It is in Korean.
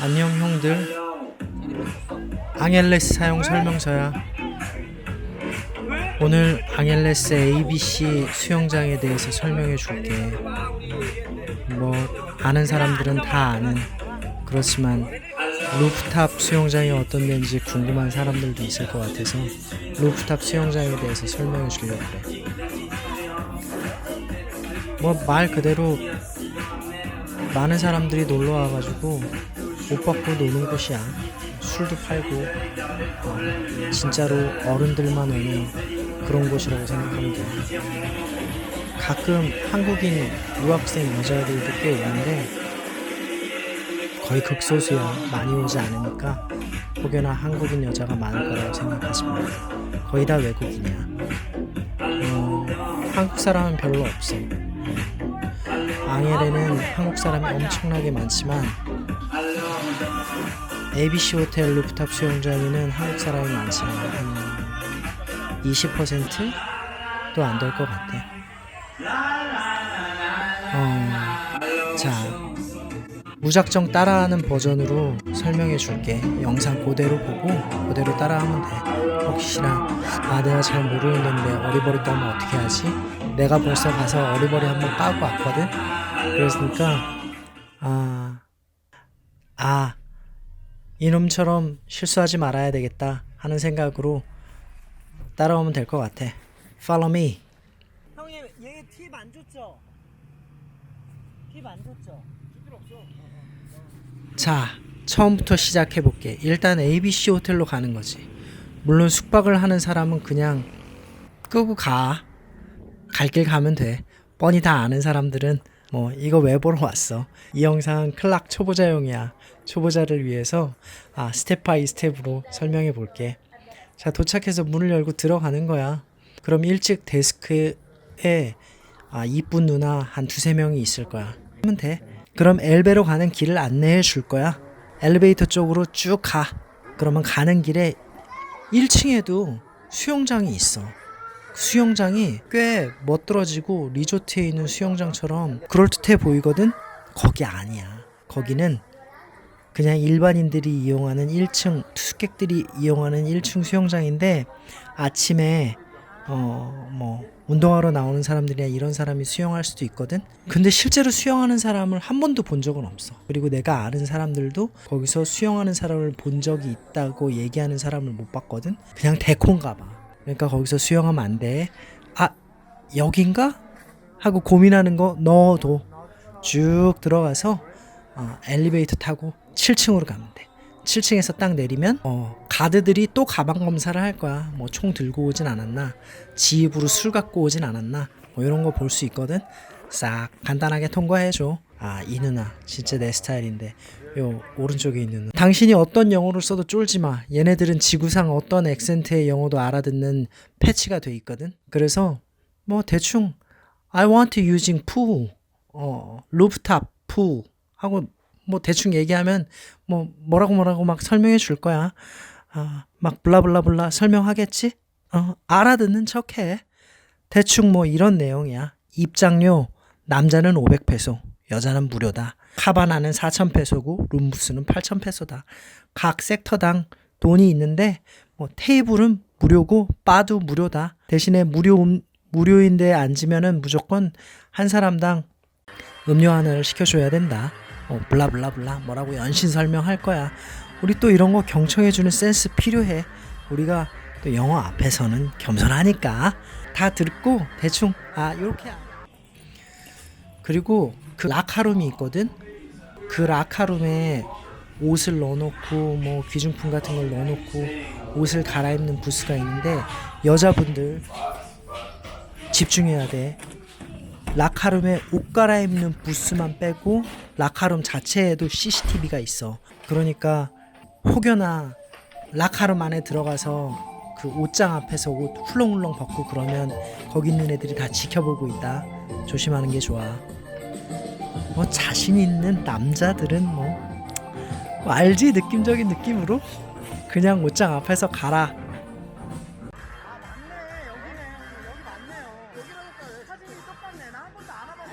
안녕 형들. 앙헬레스 사용 설명서야. 오늘 앙헬레스 ABC 수영장에 대해서 설명해 줄게. 뭐 아는 사람들은 다 아는. 그렇지만 루프탑 수영장이 어떤 데인지 궁금한 사람들도 있을 것 같아서 루프탑 수영장에 대해서 설명해 주려고 그래. 뭐 말 그대로 많은 사람들이 놀러 와가지고 옷 벗고 노는 곳이야. 술도 팔고 어, 진짜로 어른들만 오는 그런 곳이라고 돼. 가끔 한국인 유학생 여자애들도 꽤 오는데 거의 극소수야. 많이 오지 않으니까 혹여나 한국인 여자가 많을 거라고 생각하지 마. 거의 다 외국인이야. 어, 한국 사람은 별로 없어. 앙헬에는 한국 사람이 엄청나게 많지만 ABC 호텔 루프탑 수영장에는 한국 사람이 많지 않아 한 20%도 안될 것 같아. 어, 자 무작정 따라하는 버전으로 설명해 줄게. 영상 그대로 보고 그대로 따라하면 돼. 혹시나 아 내가 잘 모르는데 어리버리 까면 어떻게 하지? 내가 벌써 가서 어리버리 한번 까고 왔거든. 그랬으니까 아, 아 이놈처럼 실수하지 말아야 되겠다 하는 생각으로 따라오면 될 것 같아. Follow me. 형님 얘팁안 줬죠? 팁 안 줬죠? 자, 처음부터 시작해 볼게. 일단 ABC 호텔로 가는 거지. 물론 숙박을 하는 사람은 그냥 끄고 가. 갈 길 가면 돼. 뻔히 다 아는 사람들은 뭐 이거 왜 보러 왔어? 이 영상은 클락 초보자용이야. 초보자를 위해서 아, 스텝 바이 스텝으로 설명해 볼게. 자, 도착해서 문을 열고 들어가는 거야. 그럼 일찍 데스크에 아, 이쁜 누나 한 두세 명이 있을 거야. 하면 돼. 그럼 엘베로 가는 길을 안내해 줄 거야. 엘리베이터 쪽으로 쭉 가. 그러면 가는 길에 1층에도 수영장이 있어. 그 수영장이 꽤 멋들어지고 리조트에 있는 수영장처럼 그럴듯해 보이거든? 거기 아니야. 거기는 그냥 일반인들이 이용하는 1층 투숙객들이 이용하는 1층 수영장인데 아침에 어 뭐 운동하러 나오는 사람들이나 이런 사람이 수영할 수도 있거든. 근데 실제로 수영하는 사람을 한 번도 본 적은 없어. 그리고 내가 아는 사람들도 거기서 수영하는 사람을 본 적이 있다고 얘기하는 사람을 못 봤거든. 그냥 대콘가 봐. 그러니까 거기서 수영하면 안 돼. 아 여긴가? 하고 고민하는 거 넣어도 쭉 들어가서 어, 엘리베이터 타고 7층으로 가면 돼. 7층에서 딱 내리면 어, 가드들이 또 가방 검사를 할 거야. 뭐 총 들고 오진 않았나, 지 입으로 술 갖고 오진 않았나, 뭐 이런 거 볼 수 있거든. 싹 간단하게 통과해 줘. 아, 이 누나 진짜 내 스타일인데. 요 오른쪽에 있는. 당신이 어떤 영어를 써도 쫄지 마. 얘네들은 지구상 어떤 액센트의 영어도 알아듣는 패치가 돼 있거든. 그래서 뭐 대충 I want using pool, 어, rooftop pool 하고 뭐 대충 얘기하면 뭐 뭐라고 뭐라고 막 설명해 줄 거야. 아, 막 블라블라블라 설명하겠지? 어, 알아듣는 척해. 대충 뭐 이런 내용이야. 입장료 남자는 500페소, 여자는 무료다. 카바나는 4,000페소고 룸부스는 8,000페소다. 각 섹터당 돈이 있는데 뭐 테이블은 무료고 바도 무료다. 대신에 무료 음- 무료인데 앉으면은 무조건 한 사람당 음료 하나를 시켜줘야 된다. 어, 블라블라블라 뭐라고 연신 설명할 거야. 우리 또 이런 거 경청해주는 센스 필요해. 우리가 또 영어 앞에서는 겸손하니까 다 듣고 대충 아 요렇게 그리고 그 라카룸이 있거든. 그 라카룸에 옷을 넣어놓고 뭐 귀중품 같은 걸 넣어놓고 옷을 갈아입는 부스가 있는데 여자분들 집중해야 돼. 라카룸에 옷 갈아입는 부스만 빼고 라카룸 자체에도 CCTV가 있어. 그러니까 혹여나 라카룸 안에 들어가서 그 옷장 앞에서 옷 훌렁훌렁 벗고 그러면 거기 있는 애들이 다 지켜보고 있다. 조심하는 게 좋아. 뭐 자신 있는 남자들은 뭐, 알지? 느낌적인 느낌으로 그냥 옷장 앞에서 가라. 아 맞네. 여기네. 여기 맞네요. 여기라니까 사진이 똑같네. 나 한 번도 안 와봐